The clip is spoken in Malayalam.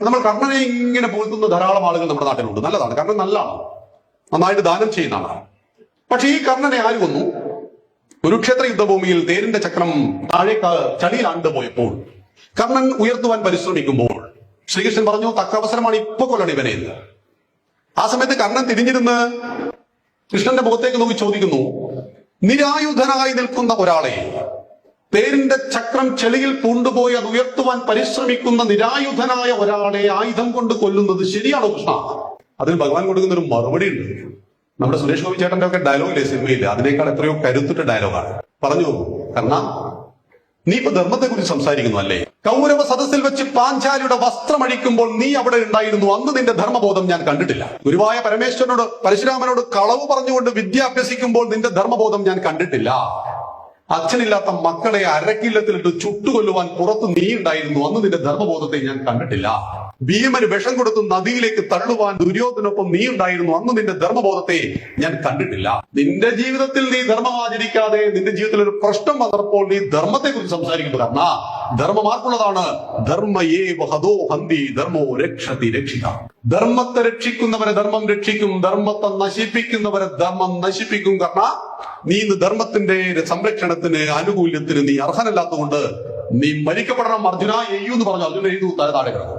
നമ്മൾ കർണനെ ഇങ്ങനെ പോകുന്ന ധാരാളം ആളുകൾ നമ്മുടെ നാട്ടിലുണ്ട്. നല്ലതാണ്. കർണൻ നല്ലതാണ് നന്നായിട്ട് ദാനം ചെയ്യുന്ന ആളാണ്. പക്ഷെ ഈ കർണനെ ആര് വന്നു കുരുക്ഷേത്ര യുദ്ധഭൂമിയിൽ തേരിന്റെ ചക്രം താഴെ ചളിയിലാണ്ട് പോയപ്പോൾ കർണൻ ഉയർത്തുവാൻ പരിശ്രമിക്കുമ്പോൾ ശ്രീകൃഷ്ണൻ പറഞ്ഞു തക്ക അവസരമാണ് ഇപ്പൊ കൊല്ലണം ഇവനെ എന്ന്. ആ സമയത്ത് കർണൻ തിരിഞ്ഞിരുന്ന് കൃഷ്ണന്റെ മുഖത്തേക്ക് നോക്കി ചോദിക്കുന്നു നിരായുധനായി നിൽക്കുന്ന ഒരാളെ തേരിന്റെ ചക്രം ചെളിയിൽ പൂണ്ടുപോയി അത് ഉയർത്തുവാൻ പരിശ്രമിക്കുന്ന നിരായുധനായ ഒരാളെ ആയുധം കൊണ്ട് കൊല്ലുന്നത് ശരിയാണോ കൃഷ്ണ? അതിന് ഭഗവാൻ കൊടുക്കുന്ന ഒരു മറുപടി ഉണ്ട്. നമ്മുടെ സുരേഷ് ഗോപി ചേട്ടന്റെ ഒക്കെ ഡയലോഗില്ലേ സിനിമയില്ല അതിനേക്കാൾ എത്രയോ കരുത്തുറ്റ ഡയലോഗാണ് പറഞ്ഞു കർണ നീ ഇപ്പൊ ധർമ്മത്തെ കുറിച്ച് സംസാരിക്കുന്നു അല്ലേ? കൗരവ സദസ്സിൽ വെച്ച് പാഞ്ചാലിയുടെ വസ്ത്രം അഴിക്കുമ്പോൾ നീ അവിടെ ഉണ്ടായിരുന്നു. അന്ന് നിന്റെ ധർമ്മബോധം ഞാൻ കണ്ടിട്ടില്ല. ഗുരുവായ പരമേശ്വരനോട് പരശുരാമനോട് കളവ് പറഞ്ഞുകൊണ്ട് വിദ്യ അഭ്യസിക്കുമ്പോൾ നിന്റെ ധർമ്മബോധം ഞാൻ കണ്ടിട്ടില്ല. അച്ഛനില്ലാത്ത മക്കളെ അരക്കില്ലത്തിലിട്ട് ചുട്ടുകൊല്ലുവാൻ പുറത്ത് നീ ഉണ്ടായിരുന്നു. അന്ന് നിന്റെ ധർമ്മബോധത്തെ ഞാൻ കണ്ടിട്ടില്ല. ഭീമന് വിഷം കൊടുത്ത് നദിയിലേക്ക് തള്ളുവാൻ ദുര്യോധനൊപ്പം നീ ഉണ്ടായിരുന്നു. അന്ന് നിന്റെ ധർമ്മബോധത്തെ ഞാൻ കണ്ടിട്ടില്ല. നിന്റെ ജീവിതത്തിൽ നീ ധർമ്മം ആചരിക്കാതെ നിന്റെ ജീവിതത്തിൽ ഒരു പ്രശ്നം വന്നപ്പോൾ നീ ധർമ്മത്തെ കുറിച്ച് സംസാരിക്കുന്നത് കാരണം ധർമ്മമാർക്കുള്ളതാണ് ധർമ്മയേ വഹദോ ഹന്തി ധർമ്മോ രക്ഷതി രക്ഷിത. ധർമ്മത്തെ രക്ഷിക്കുന്നവരെ ധർമ്മം രക്ഷിക്കും. ധർമ്മത്തെ നശിപ്പിക്കുന്നവരെ ധർമ്മം നശിപ്പിക്കും. കാരണം നീ ഇന്ന് ധർമ്മത്തിന്റെ സംരക്ഷണത്തിന് ആനുകൂല്യത്തിന് നീ അർഹനല്ലാത്തതുകൊണ്ട് നീ മരിക്കപ്പെടണം. അർജുന എയ്യൂ എന്ന് പറഞ്ഞു. അർജുന എഴുതു തല താഴെ കിടക്കും.